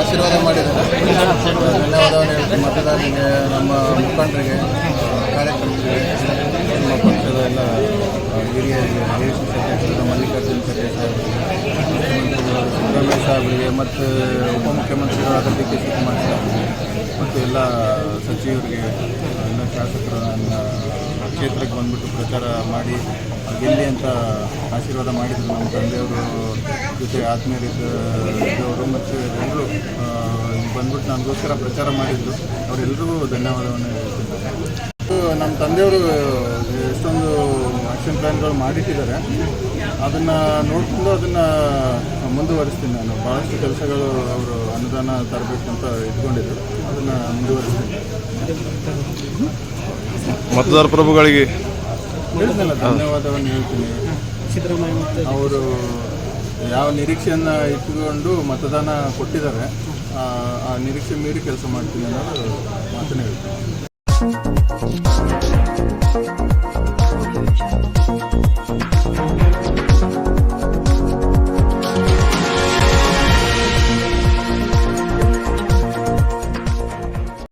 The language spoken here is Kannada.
ಆಶೀರ್ವಾದ ಮಾಡಿದ್ದಾರೆ ಮತದಾರರಿಗೆ ನಮ್ಮ ಮುಖಂಡರಿಗೆ ಕಾರ್ಯಕರ್ತರಿಗೆ ನಮ್ಮ ಪಕ್ಷದ ಎಲ್ಲ ಹಿರಿಯ ಶಿಕ್ಷಕರು ಮಲ್ಲಿಕಾರ್ಜುನ ಖರ್ಗೆ ಸಾಹೇಬರಿಗೆ ಮತ್ತು ಉಪಮುಖ್ಯಮಂತ್ರಿಗಳಾದ ಡಿ ಕೆ ಶಿವಕುಮಾರ್ ಮತ್ತು ಎಲ್ಲ ಸಚಿವರಿಗೆ ಎಲ್ಲ ಶಾಸಕರು ನನ್ನ ಕ್ಷೇತ್ರಕ್ಕೆ ಬಂದ್ಬಿಟ್ಟು ಪ್ರಚಾರ ಮಾಡಿ ಗೆಲ್ಲಿ ಅಂತ ಆಶೀರ್ವಾದ ಮಾಡಿದರು ನಮ್ಮ ತಂದೆಯವರು. ಜೊತೆ ಆತ್ಮೀಯರಿದ್ದವರು ಮತ್ತು ಎಲ್ಲರೂ ಬಂದ್ಬಿಟ್ಟು ನನಗೋಸ್ಕರ ಪ್ರಚಾರ ಮಾಡಿದ್ರು. ಅವರೆಲ್ಲರಿಗೂ ಧನ್ಯವಾದವನ್ನು ಹೇಳ್ತಿದ್ದಾರೆ ನಮ್ಮ ತಂದೆಯವರು ಎಷ್ಟೊಂದು ಆಕ್ಷನ್ ಪ್ಲ್ಯಾನ್ಗಳು ಮಾಡಿಟ್ಟಿದ್ದಾರೆ. ಅದನ್ನು ನೋಡಿಕೊಂಡು ಅದನ್ನು ಮುಂದುವರಿಸ್ತೀನಿ ನಾನು. ಭಾಳಷ್ಟು ಕೆಲಸಗಳು ಅವರು ಅನುದಾನ ತರಬೇಕು ಅಂತ ಇಟ್ಕೊಂಡಿದ್ರು. ಅದನ್ನು ಮುಂದುವರಿಸ್ತೀನಿ. ಮತದಾರ ಪ್ರಭುಗಳಿಗೆ ಹೇಳಿದ್ನಲ್ಲ ಧನ್ಯವಾದವನ್ನು ಹೇಳ್ತೀನಿ. ಅವರು ಯಾವ ನಿರೀಕ್ಷೆಯನ್ನು ಇಟ್ಟುಕೊಂಡು ಮತದಾನ ಕೊಟ್ಟಿದ್ದಾರೆ ಆ ನಿರೀಕ್ಷೆ ಮೀರಿ ಕೆಲಸ ಮಾಡ್ತೀನಿ ಅನ್ನೋದು ಮಾತನ್ನು